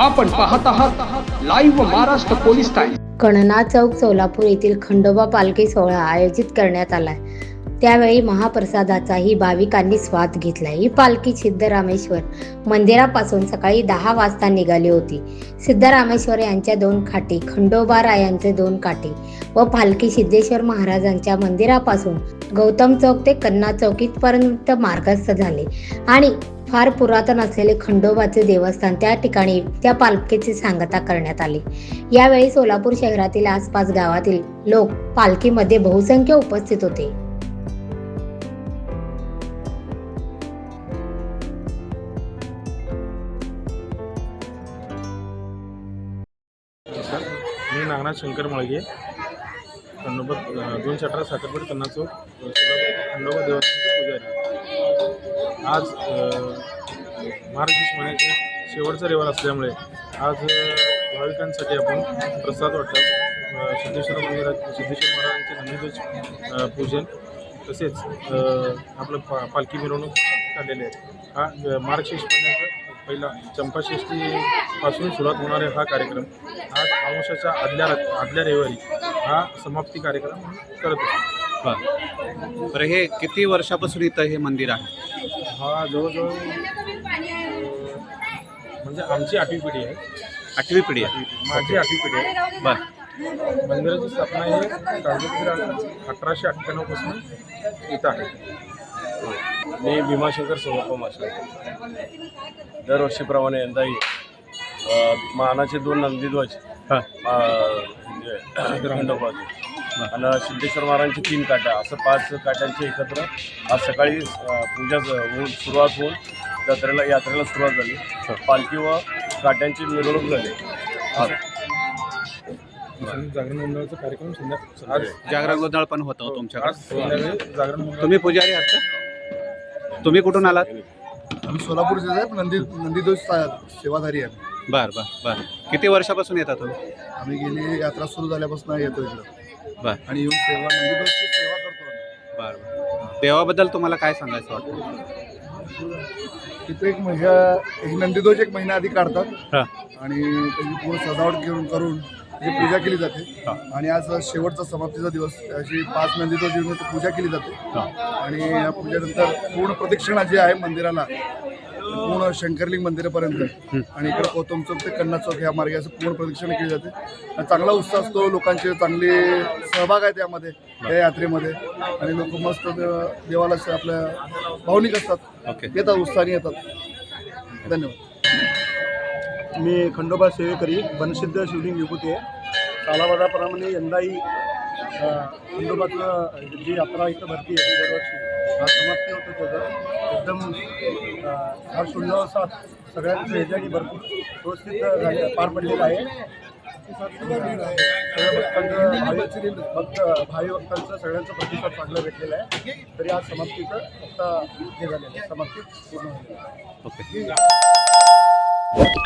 आपण पाहत आहात live Maharashtra police times Kanna Chowk Solapur येथील खंडोबा पालखी सोहळा आयोजित करण्यात आलाय. त्यावेळी महाप्रसादाचाही भाविकांनी स्वाद घेतला ही पालखी सिद्धरामेश्वर मंदिरापासून सकाळी दहा वाजता निघाली होती. सिद्धरामेश्वर यांच्या दोन खाटी खंडोबा रायांचे दोन काठी व पालखी सिद्धेश्वर महाराजांच्या मंदिरापासून गौतम चौक ते कन्ना चौकीपर्यंत मार्गस्थ झाले. आणि फार पुरातन असलेले खंडोबाचे देवस्थान त्या ठिकाणी त्या पालखीची सांगता करण्यात आली. यावेळी सोलापूर शहरातील आसपास गावातील लोक पालखीमध्ये बहुसंख्य उपस्थित होते. नागनाथ शंकर मळगे. खंडोबा दोनशे अठरा साखरपेठ कन्ना चौक खंडोबा देवस्थानचे पुजारी. आज महाराष्ट्र महिन्याचे शेवटचा रविवार असल्यामुळे आज भाविकांसाठी आपण प्रसाद वाटप सिद्धेश्वर मंदिरात सिद्धेश्वर महाराजांचे नंदीध्वज पूजन तसेच आपलं पा पालखी मिरवणूक काढलेली आहे. हा अं, मार्गशीर्ष महिन्याचा पहिला चंपाषष्ठीपासून सुरुवात होणारा हा कार्यक्रम. आज अमावस्याच्या आदल्या आदल्या रविवारी हा समाप्ती कार्यक्रम करत असतो. बरं. बरं हे किती वर्षापासून इथं हे मंदिर आहे? हा जवळजवळ म्हणजे आमची आठवी पिढी आहे. आठवी पिढी आहे. माझी आठवी पिढी आहे. बरं. मंदिराची स्थापना ही कागदपत्र अठराशे अठ्ठ्याण्णवपासून इथं आहे. मी भीमाशंकर सोमप्पा मास्टर दरवर्षीप्रमाणे यंदाही मानाचे दोन नंदीध्वज हां. अ, म्हणजे खंडोबाचे आणि सिद्धेश्वर महाराजांची तीन काट्या असं पाच काट्यांचे एकत्र आज सकाळी पूजा होऊन सुरुवात होऊन जत्रेला यात्रेला सुरुवात झाली. पालखी व काट्यांची मिरवणूक झाली. जागरण मंडळाचा कार्यक्रम संध्याकाळी आज जागरण गोंधळ पण होतं तुमच्याकडे. आज संध्याकाळी जागरण तुम्ही पुजारी आहात का? तुम्ही कुठून आलात? आम्ही सोलापूर जिल्ह्यात नंदी नंदीध्वज सा- सेवाधारी आहे. बरं बरं बरं. किती वर्षापासून येतात तुम्ही? आम्ही गेली यात्रा सुरू झाल्यापासून येतो इकडं. बरं. आणि येऊन सेवा नंदीध्वजची सेवा करतो आम्ही. बरं बरं. देवाबद्दल तुम्हाला काय सांगायचं वाटतं? तिथे एक महिना एक नंदीध्वज एक महिना आधी काढतात. हां. आणि त्याची पूर्ण सजावट घेऊन करून त्याची पूजा केली जाते. आणि आज शेवटचा समाप्तीचा दिवस अशी पाच इथे पूजा केली जाते. आणि या पूजेनंतर पूर्ण प्रदक्षिणा जी आहे मंदिराला पूर्ण शंकरलिंग मंदिरापर्यंत. आणि इकडे गौतम चौक ते कन्ना चौक ह्या मार्गे असं पूर्ण प्रदक्षिणा केली जाते. आणि चांगला उत्साह असतो लोकांचे चांगले सहभाग आहे त्यामध्ये या यात्रेमध्ये. आणि लोक मस्त देव- देवाला आपल्या भावनिक असतात. ओके. येतात उत्साहाने येतात. धन्यवाद. मी खंडोबा सेवेकरी बनसिद्ध शिवलिंग विभूती आहे. कालावधाप्रमाणे यंदाही खंडोबातलं जी यात्रा इथं भरती आहे दरवर्षी हा समाप्ती होतो त्याचं एकदम अ, हा शून्य सात सगळ्यांचं ह्याच्यानी भरपूर व्यवस्थित पार पडलेला आहे. सगळ्या भक्तांचं भावी भक्त भावी भक्तांचं सगळ्यांचं प्रतिसाद चांगला भेटलेला आहे. तरी आज समाप्तीचं आता हे झालेलं आहे. समाप्ती पूर्ण झालेली ओके.